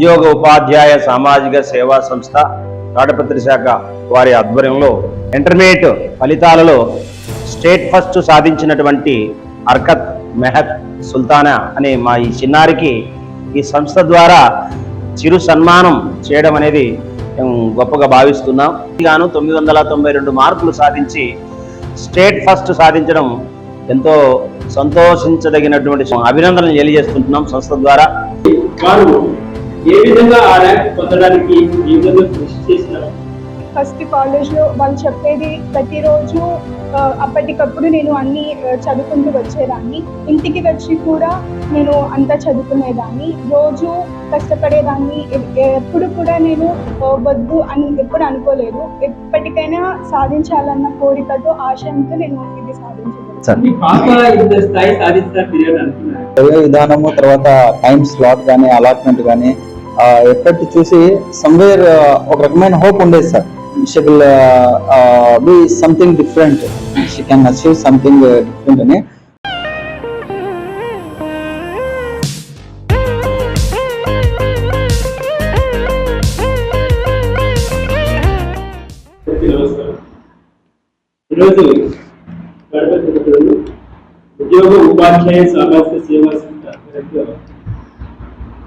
ఉద్యోగ ఉపాధ్యాయ సామాజిక సేవా సంస్థ తాడపత్రి శాఖ వారి ఆధ్వర్యంలో ఇంటర్మీడియట్ ఫలితాలలో స్టేట్ ఫస్ట్ సాధించినటువంటి అర్కత్ మెహక్ సుల్తానా అనే మా ఈ చిన్నారికి ఈ సంస్థ ద్వారా చిరు సన్మానం చేయడం అనేది మేము గొప్పగా భావిస్తున్నాం. గాను తొమ్మిది వందల తొంభై రెండు మార్కులు సాధించి స్టేట్ ఫస్ట్ సాధించడం ఎంతో సంతోషించదగినటువంటి అభినందనలు తెలియజేస్తుంటున్నాం సంస్థ ద్వారా. ఏ విధంగా ఆ ర్యాంక్ పొందడానికి ఈ విధంగా కృషి చేసినారు? ఫస్ట్ కాలేజ్లో వాళ్ళు చెప్పేది ప్రతిరోజు అప్పటికప్పుడు నేను అన్ని చదువుకుంటూ వచ్చేదాన్ని. ఇంటికి వచ్చి కూడా నేను అంతా చదువుకునేదాన్ని. రోజు కష్టపడేదాన్ని. ఎప్పుడు కూడా నేను వద్దు అని ఎప్పుడు అనుకోలేదు. ఎప్పటికైనా సాధించాలన్న కోరికతో ఆశయంతో నేను ఇది సాధించగలను. చదివే విధానము తర్వాత టైం స్లాట్ కానీ అలాట్మెంట్ కానీ ఎఫెక్ట్ చూసి సమ్వేర్ ఒక రకమైన హోప్ ఉండేది sir. She will be something different she can achieve something different అని. ఈరోజు గణపతి ఉద్యోగ ఉపాధ్యాయ సామాజిక సేవా సంస్థ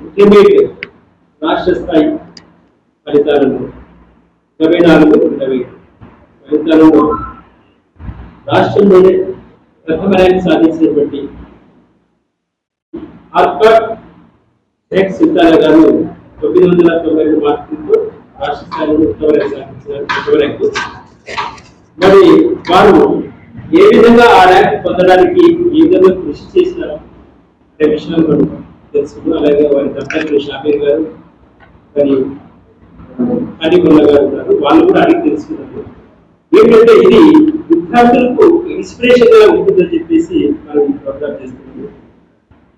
ఇంటర్మీడియట్ రాష్ట్ర స్థాయి ఫలితాలను ఇరవై నాలుగు ఇరవై ఫలితాలలో రాష్ట్రంలోనే ప్రథమ ర్యాంక్ సాధించినటువంటి ఆర్కాట్ షేక్ సుల్తానా గారు తొమ్మిది వందల తొంభై రెండు మార్కులతో రాష్ట్ర స్థాయిలో ఉత్తమ ర్యాంక్ సాధించారు ఉత్తమ ర్యాంకు మరి వారు ఏ విధంగా ఆ ర్యాంక్ పొందడానికి ఏ విధంగా కృషి చేసినారు అనే విషయాలు మనం తెలుసుకున్నాం అలాగే వారి దంపతులు షాబీర్ గారు మరి అడిగొల్ల గారు ఉన్నారు. వాళ్ళు కూడా అడిగి తెలుసుకున్నారు. ఏంటంటే ఇది విద్యార్థులకు ఇన్స్పిరేషన్గా ఉంటుందని చెప్పేసి మనం ఈ ప్రోగ్రామ్ చేస్తున్నాము.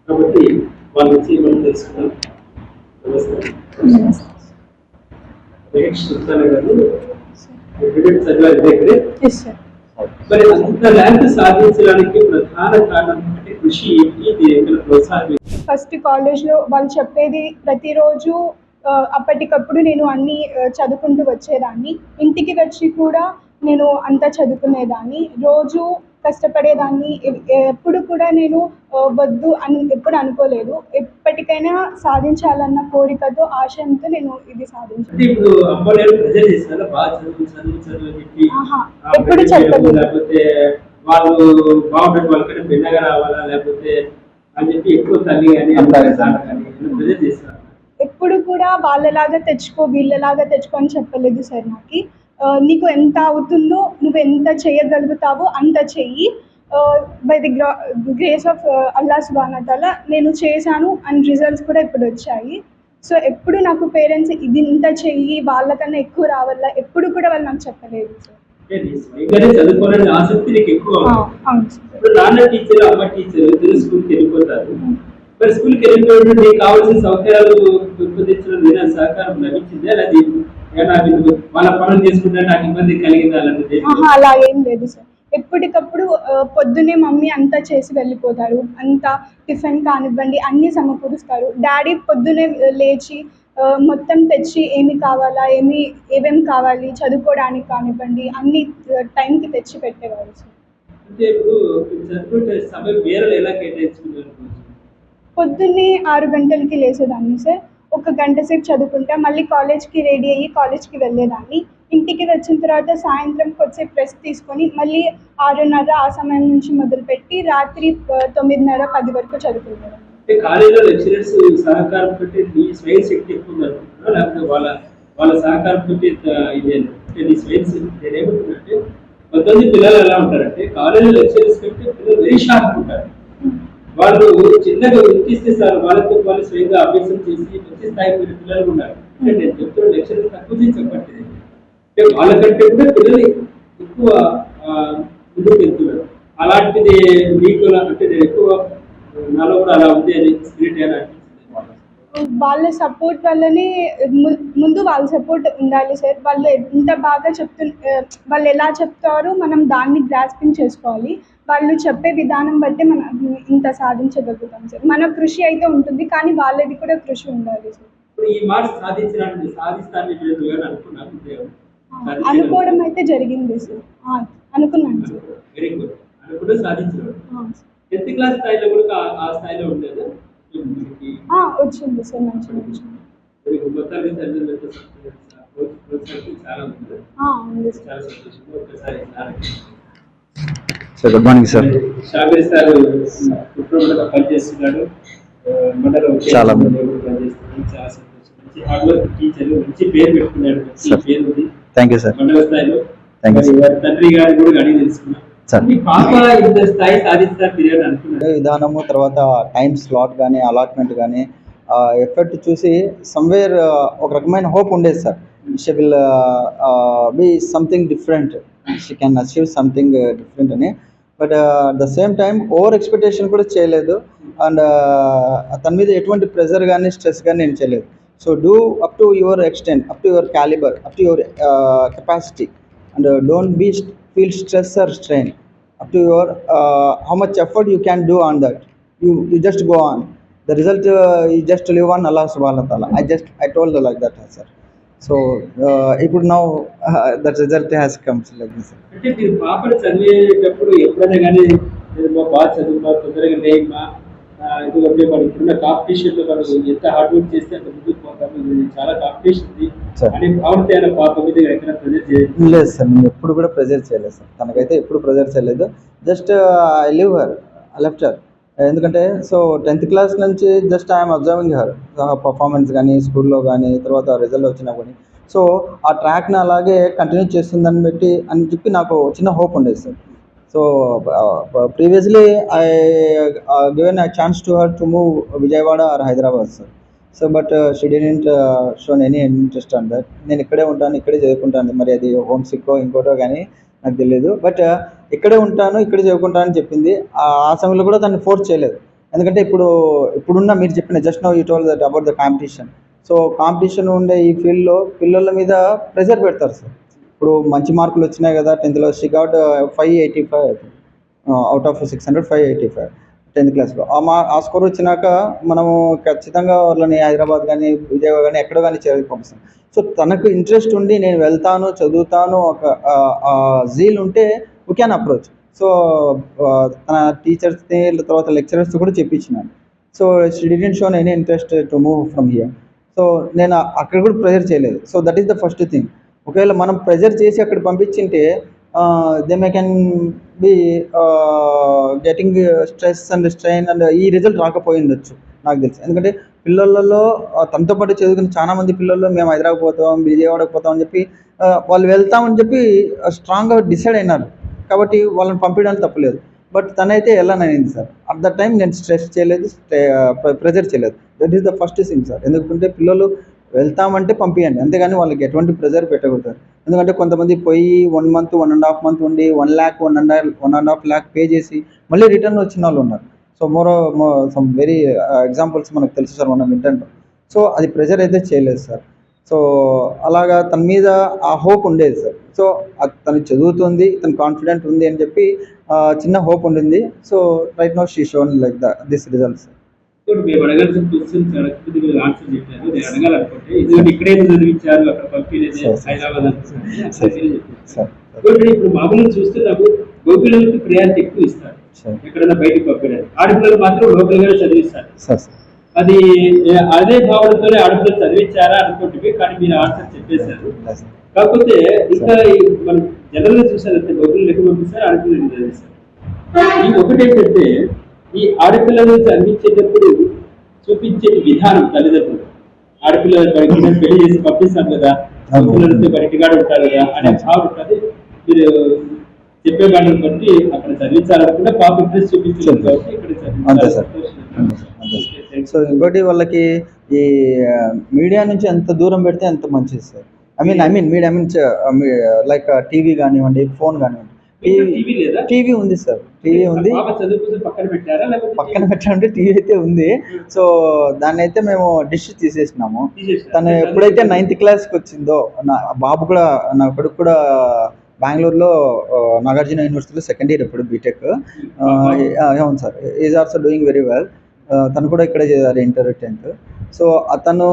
కాబట్టి వాళ్ళ నుంచి మనం తెలుసుకున్నాం. నమస్కారం గారు. చదివారు దగ్గరే ఎస్ సార్ మరి అంత ర్యాంక్ సాధించడానికి ప్రధాన కారణం అంటే కృషి ఏంటి? ప్రోత్సాహం? ఫస్ట్ కాలేజ్లో వాళ్ళు చెప్పేది ప్రతిరోజు అప్పటికప్పుడు నేను అన్ని చదువుకుంటూ వచ్చేదాన్ని. ఇంటికి వచ్చి కూడా నేను అంతా చదువుకునేదాన్ని. రోజు కష్టపడేదాన్ని. ఎప్పుడు కూడా నేను వద్దు అని ఎప్పుడు అనుకోలేదు. ఎప్పటికైనా సాధించాలన్న కోరికతో ఆశయంతో నేను ఇది సాధించాను ఎప్పుడు చెప్పలేదు. చేయడం, లేకపోతే వాళ్ళు బాగుండడం వాళ్ళకంటే భిన్నగా రావాలా లేకపోతే అని చెప్పి ఎక్కువ తల్లి కానీ చేస్తారు ఎప్పుడు కూడా వాళ్ళలాగా తెచ్చుకో వీళ్ళలాగా తెచ్చుకో అని చెప్పలేదు సార్ నాకు నీకు ఎంత అవుతుందో నువ్వు ఎంత చేయగలుగుతావో అంత చెయ్యి. By the grace of Allah సుబానతల నేను చేశాను అండ్ రిజల్ట్స్ కూడా ఇప్పుడు వచ్చాయి. సో ఎప్పుడు నాకు పేరెంట్స్ ఇది ఇంత చెయ్యి వాళ్ళకన్నా ఎక్కువ రావాలా? ఎప్పుడు కూడా వాళ్ళు నాకు చెప్పలేదు సార్. ఆసక్తి నీకు ఎక్కువ. అవును సార్. నాన్న టీచర్ అమ్మ టీచర్ స్కూల్కి వెళ్ళిపోతారు. మరి స్కూల్కి నీకు కావాల్సిన సౌకర్యాలు పెంపొందించడం లేదా సహకారం లభించిందే? అది ఏమన్నా వీళ్ళు వాళ్ళ పనులు చేసుకుంటే నాకు ఇబ్బంది కలిగిందా అలాంటిది? ఆహా అలా ఏం లేదు సార్. ఎప్పటికప్పుడు ఆ, పొద్దున్నే మమ్మీ అంతా చేసి వెళ్ళిపోతారు. అంతా టిఫిన్ కానివ్వండి అన్నీ సమకూరుస్తారు. డాడీ పొద్దున్నే లేచి మొత్తం తెచ్చి ఏమి కావాలా ఏమి ఏమేమి కావాలి చదువుకోవడానికి కానివ్వండి అన్ని టైంకి తెచ్చి పెట్టేవారు సార్. అంటే ఇప్పుడు మీరు చదువుకుంటే సమయం వేరే ఎలా కేటాయించుకున్నారు పొద్దున్నే ఆరు గంటలకి లేసేదాన్ని సార్. ఒక గంట సేపు చదువుకుంటా మళ్ళీ కాలేజ్కి రెడీ అయ్యి కాలేజ్కి వెళ్ళేదాన్ని. ఇంటికి వచ్చిన తర్వాత సాయంత్రం కొద్దిసేపు రెస్ట్ తీసుకొని మళ్ళీ ఆరున్నర ఆ సమయం నుంచి మొదలుపెట్టి రాత్రి తొమ్మిదిన్నర పది వరకు చదువుకునేదాన్ని. కాలేజీలో లెక్చరర్స్ సహకారం తోటి నీ స్వయం శక్తి ఎక్కువ ఉందనుకుంటున్నా లేకపోతే వాళ్ళ వాళ్ళ సహకారం తోటి నీ స్వయం శక్తి కొంతమంది పిల్లలు ఎలా ఉంటారంటే లెక్చరర్స్ కంటే పిల్లలు వెరీ షార్ప్ ఉంటారు. వాళ్ళు చిన్నగా వినిపిస్తే సార్ వాళ్ళతో వాళ్ళు స్వయంగా అభ్యాసం చేసి మంచి స్థాయికి వెళ్ళిన పిల్లలు ఉన్నారు. నేను చెప్తున్న లెక్చర్ తక్కువ చేసి చెప్పట్లేదు. అంటే వాళ్ళకంటే కూడా పిల్లలు ఎక్కువ ముందుకు వెళ్తున్నారు. అలాంటిది మీకు అంటే నేను ఎక్కువ నాలో కూడా అలా ఉంది అని స్పిరిట్ అని వాళ్ళ సపోర్ట్ వల్లనే ముందు వాళ్ళ సపోర్ట్ ఉండాలి సార్. వాళ్ళు ఎంత బాగా చెప్తు వాళ్ళు ఎలా చెప్తారో మనం దాన్ని గ్రాస్పింగ్ చేసుకోవాలి. వాళ్ళు చెప్పే విధానం బట్టి మనం ఇంత సాధించగలుగుతాం సార్. మన కృషి అయితే ఉంటుంది కానీ వాళ్ళది కూడా కృషి ఉండాలి సార్. అనుకోవడం అయితే జరిగింది సార్. అనుకున్నాను సార్. Very good. అనుకుంటే సాధించినాడు ఆ, టెన్త్ క్లాస్ స్థాయిలో కూడా ఆ- ఆ స్థాయిలో ఉండేదా? మనకి ఆ, వచ్చింది. సార్ వచ్చింది. ఆ, ఉంది sir. Good morning sir. Shabbir sir కుటుంబంలో పనిచేస్తున్నాడు. మండలం చాలా చాలా సంతోషం. మంచి టీచర్ మంచి పేరు పెట్టుకున్నాడు. మంచి. పేరు ఉంది థ్యాంక్ యూ సార్. మండల స్థాయిలో. తండ్రి గారిని కూడా అడిగి తెలుసుకున్నాం విధానము తర్వాత టైం స్లాట్ కానీ అలాట్మెంట్ కానీ ఎఫర్ట్ చూసి సమ్వేర్ ఒక రకమైన హోప్ ఉండేది sir. She will be something different she can achieve something different అని. But the same time over expectation కూడా చేయలేదు. అండ్ తన మీద ఎటువంటి ప్రెషర్ కానీ స్ట్రెస్ కానీ నేను చేయలేదు. So do up to your extent up to your calibre up to your capacity and don't be feel stress or strain up to your uh, how much effort you can do on that you you just go on the result uh, you just live on allah subhanahu wa ta'ala i just i told her like that sir so uh, ఇప్పుడు now uh, that result has come like this అంటే మీరు పాపను చదివేటప్పుడు ఎప్పుడైనా కానీ మా బాగా చదువుమా తొందరగా లేమ్మా ఎందుకంటే మనం ఇప్పుడున్న కాంపిటీషన్లో మనం ఎంత హార్డ్ వర్క్ చేస్తే అంత ముందుకు పోతాము చాలా కాంపిటీషన్ ఉంది. అని భావనతో అయినా పాప మీద ఎక్కడ ప్రజెంట్ చేయాలి లేదు సార్ నేను ఎప్పుడు కూడా ప్రెజర్ చేయలేదు సార్. తనకైతే ఎప్పుడు ప్రెజర్ చేయలేదు. Just I leave her I left her ఎందుకంటే సో టెన్త్ క్లాస్ నుంచి just I'm observing her performance కానీ స్కూల్లో కానీ తర్వాత రిజల్ట్ వచ్చినా కానీ సో ఆ ట్రాక్ని అలాగే కంటిన్యూ చేస్తుందని బట్టి అని చెప్పి నాకు చిన్న హోప్ ఉండేది sir. So previously I given I chance to her to move Vijayawada or Hyderabad sir so but she didn't shown any interest on that నేను ఇక్కడే ఉంటాను ఇక్కడే చదువుకుంటాను. మరి అది హోమ్ సిక్కో ఇంకోటో కానీ నాకు తెలియదు బట్ uh, ఇక్కడే ఉంటాను ఇక్కడే చదువుకుంటాను అని చెప్పింది. ఆ ఆ సమయంలో కూడా దాన్ని ఫోర్స్ చేయలేదు. ఎందుకంటే ఇప్పుడు ఇప్పుడున్న మీరు చెప్పిన just now you told that about the competition so competition ఉండే ఈ ఫీల్డ్లో పిల్లల మీద ప్రెషర్ పెడతారు సార్ ఇప్పుడు మంచి మార్కులు వచ్చినాయి కదా టెన్త్లో she got five eighty five out of six hundred five eighty five tenth క్లాస్లో ఆ మా ఆ స్కోర్ వచ్చినాక మనము ఖచ్చితంగా వాళ్ళని హైదరాబాద్ కానీ విజయవాడ కానీ ఎక్కడ కానీ చేరి పంపిస్తాం. సో తనకు ఇంట్రెస్ట్ ఉండి నేను వెళ్తాను చదువుతాను ఒక జీల్ ఉంటే వీ క్యాన్ అప్రోచ్ సో తన టీచర్స్ని తర్వాత లెక్చరర్స్ కూడా చెప్పించినాను. So she didn't shown any interest to move from here so నేను అక్కడ కూడా ప్రెజర్ చేయలేదు. So that is the first thing ఒకవేళ మనం ప్రెజర్ చేసి అక్కడ పంపించింటే they I can be getting stress and strain and ఈ రిజల్ట్ రాకపోయి ఉండొచ్చు నాకు తెలుసు. ఎందుకంటే పిల్లలలో తనతో పాటు చదువుకున్న చాలా మంది పిల్లలు మేము హైదరాబాద్ పోతాం విజయవాడకు పోతాం అని చెప్పి వాళ్ళు వెళ్తామని చెప్పి స్ట్రాంగ్గా డిసైడ్ అయినారు. కాబట్టి వాళ్ళని పంపించడానికి తప్పలేదు. బట్ తనైతే వెళ్ళాననింది సార్. అట్ ద టైం నేను స్ట్రెస్ చేయలేదు ప్రెజర్ చేయలేదు. That is the first thing sir ఎందుకంటే పిల్లలు వెళ్తామంటే పంపించండి అంతేగాని వాళ్ళకి ఎటువంటి ప్రెజర్ పెట్టకూడదు. ఎందుకంటే కొంతమంది పోయి one month one and half month ఉండి one lakh one and one and half lakh pay చేసి మళ్ళీ రిటర్న్ వచ్చిన వాళ్ళు ఉన్నారు. So more some very examples మనకు తెలుసు సార్ మనం వింటాం సో అది ప్రెజర్ అయితే చేయలేదు సార్. సో అలాగా తన మీద ఆ హోప్ ఉండేది సార్. సో అది తను చదువుతుంది తను కాన్ఫిడెంట్ ఉంది అని చెప్పి చిన్న హోప్ ఉండింది. So right now she shown like the this results ఇప్పుడు మేము అడగాల్సిన క్వశ్చన్స్ అడగకపోతే మీరు ఆన్సర్ చెప్పారు. నేను అడగాలనుకుంటే ఎందుకంటే ఇక్కడే చదివించారు అక్కడ sir. హైదరాబాద్ ఇప్పుడు మామూలుగా చూస్తున్నప్పుడు గోపిల్లలకి ప్రయారిటీ ఎక్కువ ఇస్తారు. ఎక్కడైనా బయటకు పంపించారు ఆడపిల్లలు మాత్రం లోకల్ గానే చదివిస్తారు అది అదే భావనతోనే ఆడపిల్లలు చదివించారా అనుకుంటే కానీ మీరు ఆన్సర్ చెప్పేశారు. కాకపోతే ఇంకా మనం జనరల్గా చూసారంటే గోపిల్లలు ఎక్కువ పంపిస్తారు ఆడపిల్లలు చదివిస్తారు. ఒకటి ఏంటంటే ఈ ఆడపిల్లలను చదివించేటప్పుడు చూపించే విధానం తల్లిదండ్రులు. ఆడపిల్లలు బయటికి పెళ్ళి చేసి పంపిస్తాం కదా అవును. పిల్లలతో బయటగాడు ఉంటారు కదా అనే భావం ఉంటుంది. మీరు చెప్పే వాళ్ళని బట్టి అక్కడ చదివించాలనుకుంటే పాప ఇంట్రెస్ట్ చూపించారు కాబట్టి ఇక్కడ సో ఇంకోటి వాళ్ళకి ఈ మీడియా నుంచి ఎంత దూరం పెడితే అంత మంచిది sir. I mean I mean media I mean like TV కానివ్వండి ఫోన్ కానివ్వండి టీవీ ఉంది సార్. టీవీ ఉంది. పక్కన పెట్టాలంటే టీవీ? అయితే ఉంది. సో దాన్ని అయితే మేము డిష్ తీసేసినాము? తను ఎప్పుడైతే నైన్త్ క్లాస్కి వచ్చిందో నా బాబు కూడా నా కొడుకు కూడా బెంగళూరులో నాగార్జున యూనివర్సిటీలో సెకండ్ ఇయర్ ఇప్పుడు బీటెక్. అవును sir. Is also doing very well తను కూడా ఇక్కడే చేయాలి ఇంటర్ టెన్త్. సో అతను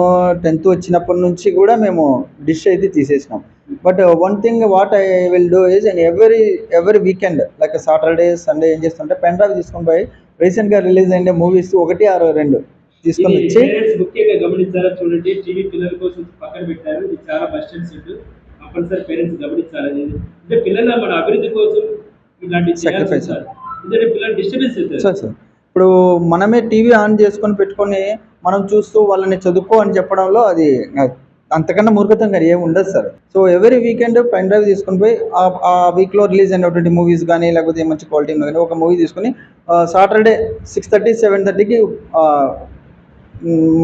టెన్త్ వచ్చినప్పటి నుంచి కూడా మేము డిష్ అయితే తీసేసినాం. But one thing what I will do is and every every weekend like Saturday Sunday ఏం చేస్తుంటే పెన్ డ్రైవ్ తీసుకొని పోయి రీసెంట్గా రిలీజ్ అయిన మూవీస్ ఒకటి ఆరు రెండు తీసుకొని వచ్చి ముఖ్యంగా గమనించారా చూడండి టీవీ పిల్లల కోసం పక్కన పెట్టారు. ఇది చాలా బస్ స్టాండ్ సెట్ తప్పనిసరి పేరెంట్స్. అంటే పిల్లల మన అభివృద్ధి కోసం ఇలాంటి Sacrifice. ఎందుకంటే పిల్లలు డిస్టర్బెన్స్ అవుతారు సార్ సార్ ఇప్పుడు మనమే టీవీ ఆన్ చేసుకొని పెట్టుకొని మనం చూస్తూ వాళ్ళని చదువుకో అని చెప్పడంలో అది అంతకన్నా మూర్ఖతం కానీ ఏమి ఉండదు sir. So every weekend pen drive తీసుకుని పోయి ఆ- వీక్లో రిలీజ్ అయినటువంటి మూవీస్ కానీ లేకపోతే మంచి క్వాలిటీ కానీ ఒక మూవీ తీసుకొని సాటర్డే సిక్స్ థర్టీ సెవెన్ థర్టీకి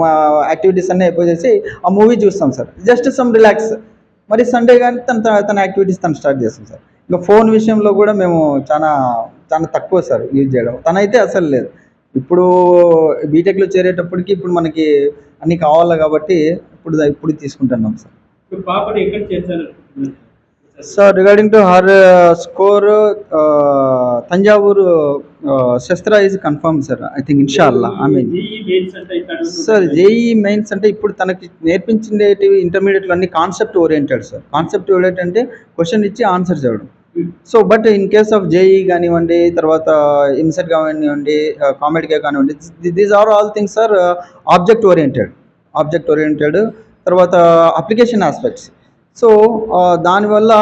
మా యాక్టివిటీస్ అన్నీ అయిపోయేసి ఆ మూవీ చూస్తాం సార్. జస్ట్ సమ్ రిలాక్స్ మరి సండే కానీ తన తన- తన యాక్టివిటీస్ తను స్టార్ట్ చేస్తాం సార్. ఇంకా ఫోన్ విషయంలో కూడా మేము చాలా చాలా తక్కువ సార్ యూజ్ చేయడం. తనైతే అసలు లేదు. ఇప్పుడు బీటెక్లో చేరేటప్పటికి ఇప్పుడు మనకి అన్నీ కావాలి కాబట్టి ఇప్పుడు ఇప్పుడు తీసుకుంటున్నాం sir. Sir regarding to her score Thanjavur Sastra is confirm sir I think ఇన్షాల్లా I mean sir JEE mains అంటే ఇప్పుడు తనకి నేర్పించేటివి ఇంటర్మీడియట్లో అన్ని concept oriented sir concept oriented అంటే క్వశ్చన్ ఇచ్చి ఆన్సర్ చేయడం. So but in case of JEE కానివ్వండి తర్వాత ఇన్సెట్ కానివ్వండి కామెడీగా కానివ్వండి these are all things are object oriented object oriented తర్వాత అప్లికేషన్ ఆస్పెక్ట్స్. సో దానివల్ల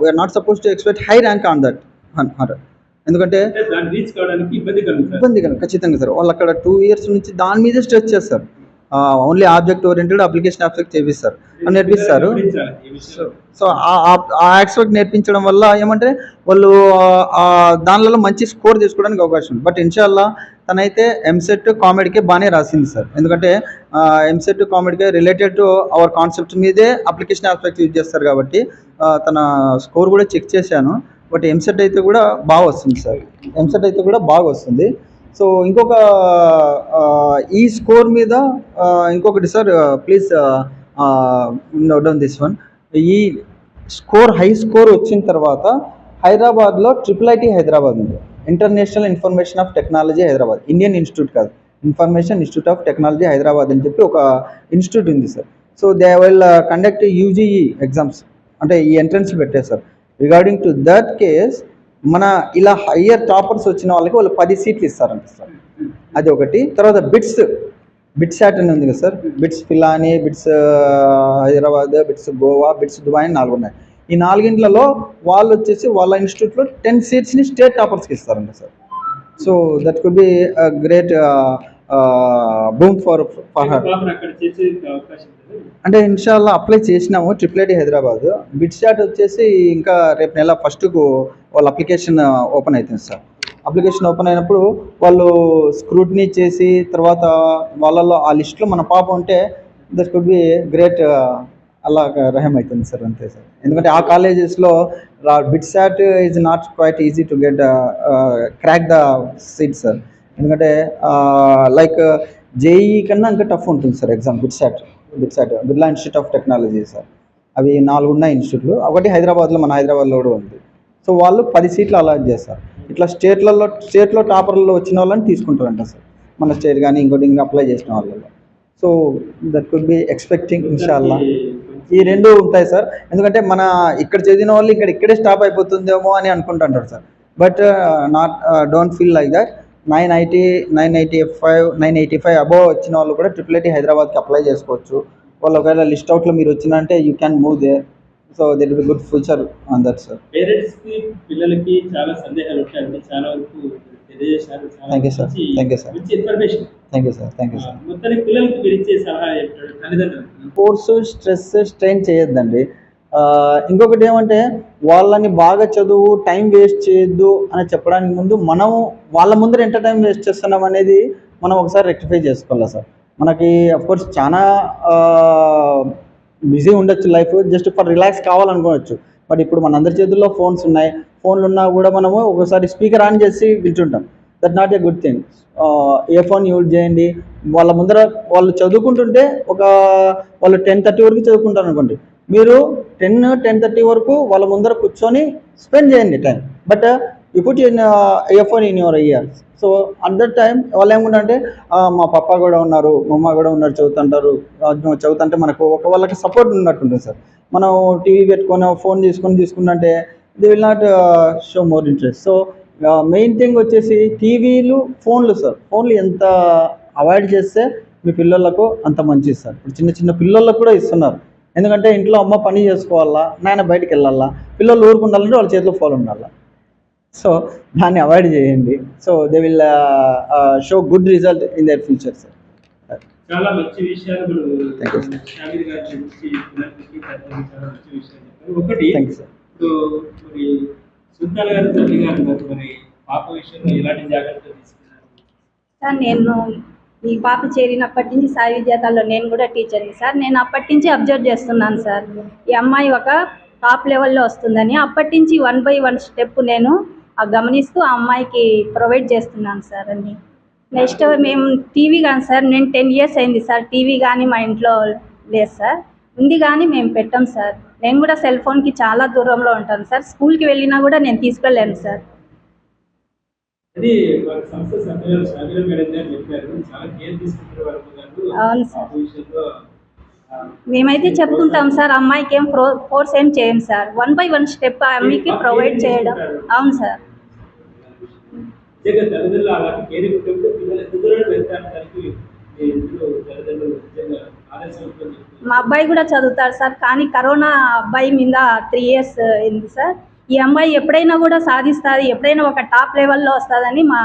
we are not suppose to expect high rank on that ఎందుకంటే ఇబ్బంది కదా ఖచ్చితంగా సార్. వాళ్ళు అక్కడ టూ ఇయర్స్ నుంచి దాని మీదే స్ట్రెచ్ చేస్తారు. Only object oriented application object చేపిస్తారు. నేర్పిస్తారు. సో ఆ ఆబ్జెక్ట్ నేర్పించడం వల్ల ఏమంటే వాళ్ళు దానిలో మంచి స్కోర్ తీసుకోవడానికి అవకాశం ఉంది. బట్ ఇన్షాల్లా తనైతే ఎంసెట్ కామెడీకే బాగానే రాసింది సార్. ఎందుకంటే EAMCET కామెడీకే related to our concept మీదే అప్లికేషన్ ఆస్పెక్ట్ యూజ్ చేస్తారు కాబట్టి తన స్కోర్ కూడా చెక్ చేశాను. బట్ ఎంసెట్ అయితే కూడా బాగా వస్తుంది సార్. ఎంసెట్ అయితే కూడా బాగా వస్తుంది. సో ఇంకొక ఈ స్కోర్ మీద ఇంకొకటి sir please note down this one. ఈ స్కోర్ హై స్కోర్ వచ్చిన తర్వాత హైదరాబాద్లో ట్రిపుల్ ఐటీ హైదరాబాద్ ఉంది. International information of technology Hyderabad. Indian institute కాదు. Information institute of technology Hyderabad అని చెప్పి ఒక ఇన్స్టిట్యూట్ ఉంది sir. So they will conduct UGEE exams. అంటే ఈ ఎంట్రన్స్ పెట్టేశారు. రిగార్డింగ్ టు దట్ కేస్ మన ఇలా హయ్యర్ టాపర్స్ వచ్చిన వాళ్ళకి వాళ్ళు పది సీట్లు ఇస్తారంట సార్. అది ఒకటి. తర్వాత బిట్స్. బిట్స్ యాట్ అని ఉంది కదా sir. BITS Pilani BITS Hyderabad BITS Goa BITS Dubai అని నాలుగు ఉన్నాయి. ఈ నాలుగింట్లలో వాళ్ళు వచ్చేసి వాళ్ళ ఇన్స్టిట్యూట్లో టెన్ సీట్స్ని స్టేట్ టాపర్స్కి ఇస్తారంట sir. So that could be great boom for for her అంటే ఇన్షాల్లో అప్లై చేసినాము triple IT Hyderabad. But start వచ్చేసి ఇంకా రేపు నెల ఫస్ట్కు వాళ్ళ అప్లికేషన్ ఓపెన్ అవుతుంది సార్. అప్లికేషన్ ఓపెన్ అయినప్పుడు వాళ్ళు స్క్రూటినీ చేసి తర్వాత వాళ్ళల్లో ఆ లిస్ట్లో మన పాప ఉంటే దట్ కుడ్ బి గ్రేట్ అలా రహం అవుతుంది సార్ అంతే సార్. ఎందుకంటే ఆ కాలేజెస్లో BITSAT is not quite easy to get crack the seat sir. ఎందుకంటే uh, లైక్ జేఈ uh, కన్నా ఇంకా టఫ్ ఉంటుంది sir exam BITSAT BITSAT Birla institute of technology sir. అవి నాలుగు ఉన్నాయి ఇన్స్టిట్యూట్లు ఒకటి హైదరాబాద్లో మన హైదరాబాద్లో కూడా ఉంది. సో వాళ్ళు పది సీట్లు అలాట్ చేస్తారు. ఇట్లా స్టేట్లలో స్టేట్లో టాపర్లలో వచ్చిన వాళ్ళని తీసుకుంటారంట సార్. మన స్టేట్ కానీ ఇంకోటి ఇంకా అప్లై చేసిన వాళ్ళలో. So that could be expecting ఇన్షాల్లా ఈ రెండు ఉంటాయి సార్. ఎందుకంటే మన ఇక్కడ చదివిన వాళ్ళు ఇక్కడ ఇక్కడే స్టాప్ అయిపోతుందేమో అని అనుకుంటుంటారు sir. But not don't feel like that ninety nine eighty five nine eighty five above వచ్చిన వాళ్ళు కూడా ట్రిపుల్ ఐటీ హైదరాబాద్కి అప్లై చేసుకోవచ్చు. వాళ్ళు ఒకవేళ లిస్ట్ అవుట్లో మీరు వచ్చినంటే you can move there so that be good future on that sir పేరెంట్స్కి పిల్లలకి చాలా సందేహాలు ఉంటాయండి చాలా వరకు information thank you sir thank you sir మొత్తానికి పిల్లలకి మీరు ఇచ్చే సలహా ఫోర్స్ స్ట్రెస్ స్ట్రెయిన్ చేయొద్దండి. ఇంకొకటి ఏమంటే వాళ్ళని బాగా చదువు టైం వేస్ట్ చేయొద్దు అని చెప్పడానికి ముందు మనం వాళ్ళ ముందర ఎంత టైం వేస్ట్ చేస్తున్నాం అనేది మనం ఒకసారి రెక్టిఫై చేసుకోవాలి సార్? మనకి కోర్స్ చాలా బిజీ ఉండొచ్చు లైఫ్. జస్ట్ ఫర్ రిలాక్స్ కావాలనుకోవచ్చు. బట్ ఇప్పుడు మన అందరి చేతుల్లో ఫోన్స్ ఉన్నాయి. ఫోన్లు ఉన్నా కూడా మనము ఒకసారి స్పీకర్ ఆన్ చేసి వింటుంటాం. That not a good thing a phone use చేయండి? వాళ్ళ ముందర వాళ్ళు చదువుకుంటుంటే ఒక వాళ్ళు టెన్ థర్టీ వరకు చదువుకుంటారు అనుకోండి మీరు టెన్ టెన్ థర్టీ వరకు వాళ్ళ ముందర కూర్చొని స్పెండ్ చేయండి time but you put in in your ear so at that time వాళ్ళు ఏముంటే మా పప్ప కూడా ఉన్నారు మా అమ్మ కూడా ఉన్నారు చదువుతుంటారు చదువుతుంటే మనకు ఒక వాళ్ళకి సపోర్ట్ ఉన్నట్టుంటుంది సార్. మనం టీవీ పెట్టుకొని ఫోన్ తీసుకొని తీసుకుంటే they will not show more interest so main thing వచ్చేసి టీవీలు ఫోన్లు సార్. ఫోన్లు ఎంత అవాయిడ్ చేస్తే మీ పిల్లలకు అంత మంచిది సార్. ఇప్పుడు చిన్న చిన్న పిల్లలకు కూడా ఇస్తున్నారు. ఎందుకంటే ఇంట్లో అమ్మ పని చేసుకోవాలా నాయన బయటికి వెళ్ళాలా పిల్లలు ఊరుకుండాలంటే వాళ్ళ చేతిలో ఫోన్ ఉండాలా. సో దాన్ని అవాయిడ్ చేయండి. So they will show good result in their future sir చాలా మంచి విషయాలు ఒకటి ఇప్పుడు మరి గారు తల్లి గారు. మరి పాప ఎలాంటి జాగ్రత్తలు తీసుకున్నారు? సార్ నేను ఈ పాప చేరినప్పటి నుంచి సాయి విద్యార్థుల్లో నేను కూడా టీచర్ని సార్ నేను అప్పటి నుంచి అబ్జర్వ్ చేస్తున్నాను సార్. ఈ అమ్మాయి ఒక టాప్ లెవెల్లో వస్తుందని అప్పటి నుంచి వన్ బై వన్ స్టెప్ నేను ఆ గమనిస్తూ ఆ అమ్మాయికి ప్రొవైడ్ చేస్తున్నాను సార్ అన్ని నెక్స్ట్ మేము టీవీ కానీ సార్ నేను టెన్ ఇయర్స్ అయింది సార్ టీవీ కానీ మా ఇంట్లో లేదు సార్. ఉంది కానీ మేము పెట్టాం సార్. నేను కూడా సెల్ ఫోన్కి చాలా దూరంలో ఉంటాను సార్. స్కూల్కి వెళ్ళినా కూడా నేను తీసుకెళ్ళాను సార్. అది వాళ్ళ సంస్థ సభ్యులు షామిల మేడం గారు చెప్పారు. చాలా కేర్ తీసుకుంటారు వాళ్ళ విషయంలో మేమైతే చెప్పుకుంటాం సార్ అమ్మాయికి ఏం ప్రో ఫోర్స్ ఏం చేయం sir. One by one step ఆ అమ్మాయికి ప్రొవైడ్ చేయడం. అవును సార్. మా అబ్బాయి కూడా చదువుతాడు సార్ కానీ కరోనా అబ్బాయి మీద త్రీ ఇయర్స్ అయింది సార్. ఈ అమ్మాయి ఎప్పుడైనా కూడా సాధిస్తుంది ఎప్పుడైనా ఒక టాప్ లెవెల్లో వస్తుందని మా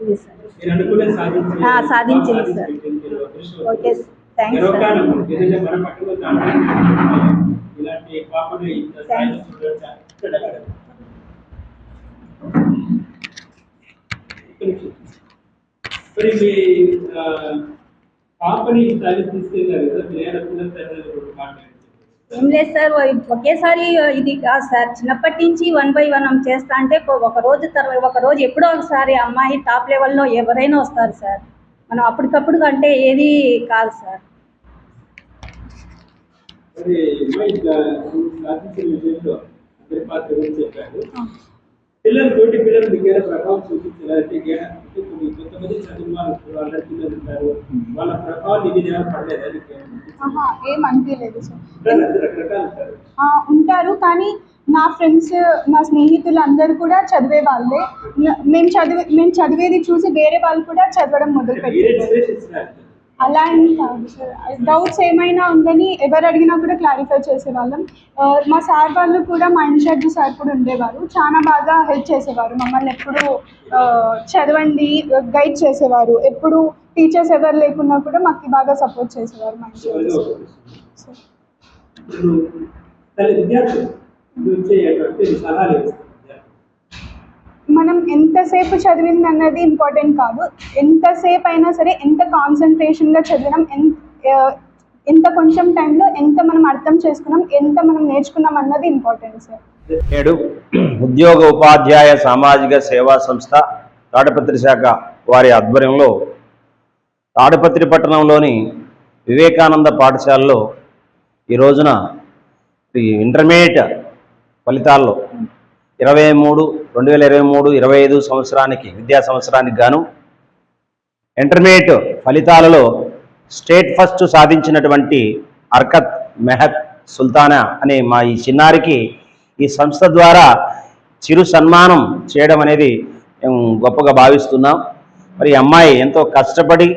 ఇది సార్. సాధించింది సార్. Okay thanks sir. దాంట్లో ఇలాంటి పాపను తీసుకెళ్ళారు కదా మీరు ఏమనుకున్న తల్లిదండ్రులు మాట్లాడారు ఏం లేదు సార్ ఒకేసారి ఇది కాదు సార్. చిన్నప్పటి నుంచి వన్ బై వన్ చేస్తా అంటే ఒక రోజు తర్వాత ఒక రోజు ఎప్పుడో ఒకసారి అమ్మాయి టాప్ లెవెల్లో ఎవరైనా వస్తారు సార్. మనం అప్పటికప్పుడు అంటే ఏది కాదు సార్. మరి పిల్లలు తోటి పిల్లలు ఏదైనా ప్రభావం అంటే కొన్ని కొంతమంది చదువు వాళ్ళు అల్లరి పిల్లలు ఉంటారు. వాళ్ళ ప్రభావం ఇది పడలేదు? ఏం అనిపించలేదు సార్. ఉంటారు. కానీ నా ఫ్రెండ్స్ నా స్నేహితులు అందరూ కూడా చదివే వాళ్ళే. మేము చదివే మేము చదివేది చూసి వేరే వాళ్ళు కూడా చదవడం మొదలు పెట్టారు అలా ఏం కాదు సార్. డౌట్స్ ఏమైనా ఉందని ఎవరు అడిగినా కూడా క్లారిఫై చేసేవాళ్ళం. మా సార్ వాళ్ళు కూడా మా ఇన్ఛార్జ్ సార్ కూడా ఉండేవారు. చాలా బాగా హెల్ప్ చేసేవారు. మమ్మల్ని ఎప్పుడు చదవండి గైడ్ చేసేవారు. ఎప్పుడు టీచర్స్ ఎవరు లేకున్నా కూడా మాకు బాగా సపోర్ట్ చేసేవారు మా ఇన్ఛార్జ్ సార్ ఇప్పుడు తల్లి విద్యార్థులు గురించి అటువంటి సలహాలు ఇస్తారు విద్యార్థులు. మనం ఎంతసేపు చదివింది అన్నది ఇంపార్టెంట్ కాదు. ఎంతసేపు అయినా సరే ఎంత కాన్సన్ట్రేషన్గా చదివినాం ఎంత ఎంత కొంచెం టైంలో ఎంత మనం అర్థం చేసుకున్నాం ఎంత మనం నేర్చుకున్నాం అన్నది ఇంపార్టెంట్ సార్. నేడు ఉద్యోగ ఉపాధ్యాయ సామాజిక సేవా సంస్థ తాడపత్రి శాఖ వారి ఆధ్వర్యంలో తాడపత్రి పట్టణంలోని వివేకానంద పాఠశాలలో ఈ రోజున ఈ ఇంటర్మీడియట్ ఫలితాల్లో ఇరవై మూడు రెండు వేల ఇరవై మూడు ఇరవై ఐదు సంవత్సరానికి విద్యా సంవత్సరానికి గాను ఇంటర్మీడియట్ ఫలితాలలో స్టేట్ ఫస్ట్ సాధించినటువంటి అర్కత్ మెహత్ సుల్తానా అనే మా ఈ చిన్నారికి ఈ సంస్థ ద్వారా చిరు సన్మానం చేయడం అనేది మేము గొప్పగా భావిస్తున్నాం. మరి అమ్మాయి ఎంతో కష్టపడి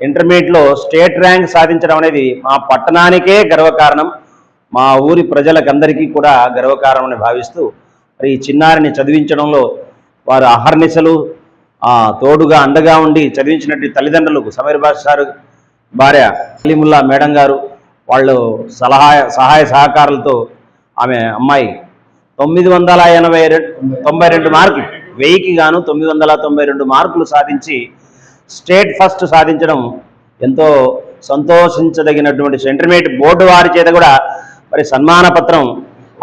ఇంటర్మీడియట్లో స్టేట్ ర్యాంక్ సాధించడం అనేది మా పట్టణానికే గర్వకారణం. మా ఊరి ప్రజలకందరికీ కూడా గర్వకారణం అని భావిస్తూ మరి ఈ చిన్నారిని చదివించడంలో వారు అహర్నిశలు ఆ, తోడుగా అండగా ఉండి చదివించినట్టు తల్లిదండ్రులకు సమీర్ బాష్ సార్ భార్య అలీముల్లా మేడం గారు వాళ్ళు సలహా సహాయ సహకారాలతో ఆమె అమ్మాయి తొమ్మిది వందల ఎనభై రెండు తొంభై రెండు మార్కులు వెయ్యికి గాను తొమ్మిది వందల తొంభై రెండు మార్కులు సాధించి స్టేట్ ఫస్ట్ సాధించడం ఎంతో సంతోషించదగినటువంటి ఇంటర్మీడియట్ బోర్డు వారి చేత కూడా మరి సన్మాన పత్రం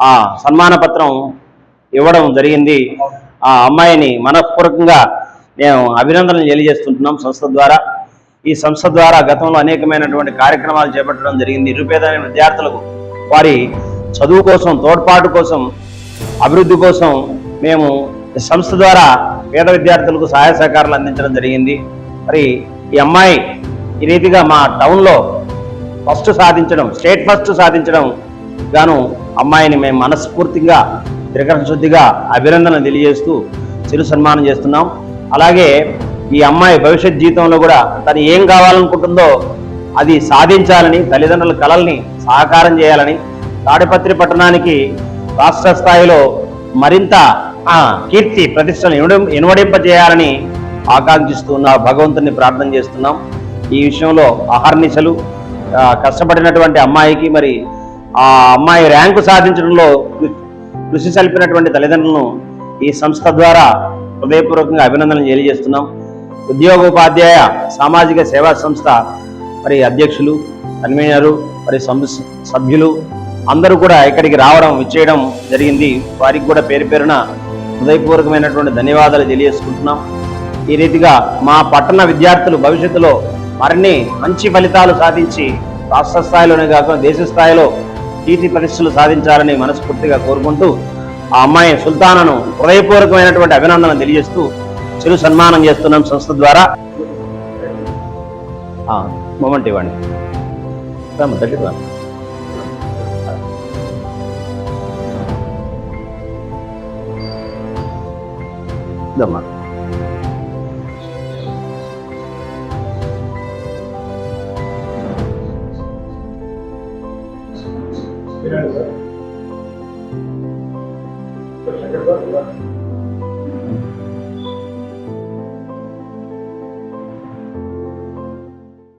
ఆ సన్మాన పత్రం ఇవ్వడం జరిగింది. ఆ అమ్మాయిని మనఃపూర్వకంగా మేము అభినందనలు తెలియజేస్తుంటున్నాం సంస్థ ద్వారా. ఈ సంస్థ ద్వారా గతంలో అనేకమైనటువంటి కార్యక్రమాలు చేపట్టడం జరిగింది. నిరుపేదమైన విద్యార్థులకు వారి చదువు కోసం తోడ్పాటు కోసం అభివృద్ధి కోసం మేము సంస్థ ద్వారా పేద విద్యార్థులకు సహాయ సహకారాలు అందించడం జరిగింది. మరి ఈ అమ్మాయి ఈ రీతిగా మా టౌన్లో ఫస్ట్ సాధించడం స్టేట్ ఫస్ట్ సాధించడం గాను అమ్మాయిని మేము మనస్ఫూర్తిగా త్రికరణ శుద్ధిగా అభినందనలు తెలియజేస్తూ చిరు సన్మానం చేస్తున్నాం. అలాగే ఈ అమ్మాయి భవిష్యత్ జీవితంలో కూడా తను ఏం కావాలనుకుంటుందో అది సాధించాలని తల్లిదండ్రుల కలల్ని సహకారం చేయాలని తాడిపత్రి పట్టణానికి రాష్ట్ర స్థాయిలో మరింత ఆ, కీర్తి ప్రతిష్టలు ఇనుడి- ఇనువడింపజేయాలని ఆకాంక్షిస్తున్న భగవంతుని ప్రార్థన చేస్తున్నాం. ఈ విషయంలో అహర్నిశలు కష్టపడినటువంటి అమ్మాయికి మరి ఆ అమ్మాయి ర్యాంకు సాధించడంలో కృషి సల్పినటువంటి తల్లిదండ్రులను ఈ సంస్థ ద్వారా హృదయపూర్వకంగా అభినందనలు తెలియజేస్తున్నాం. ఉద్యోగోపాధ్యాయ సామాజిక సేవా సంస్థ మరి అధ్యక్షులు కన్వీనరు మరి సం- సభ్యులు అందరూ కూడా ఇక్కడికి రావడం విచ్చేయడం జరిగింది. వారికి కూడా పేరు పేరున హృదయపూర్వకమైనటువంటి ధన్యవాదాలు తెలియజేసుకుంటున్నాం. ఈ రీతిగా మా పట్టణ విద్యార్థులు భవిష్యత్తులో మరిన్ని మంచి ఫలితాలు సాధించి రాష్ట్ర స్థాయిలోనే కాకుండా దేశ స్థాయిలో కీర్తి ప్రతిష్టలు సాధించాలని మనస్ఫూర్తిగా కోరుకుంటూ ఆ అమ్మాయి సుల్తానను హృదయపూర్వకమైనటువంటి అభినందనలు తెలియజేస్తూ చిరు సన్మానం చేస్తున్నాం సంస్థ ద్వారా. మొమెంట్ ఇవ్వండి. ఇదమ్మా.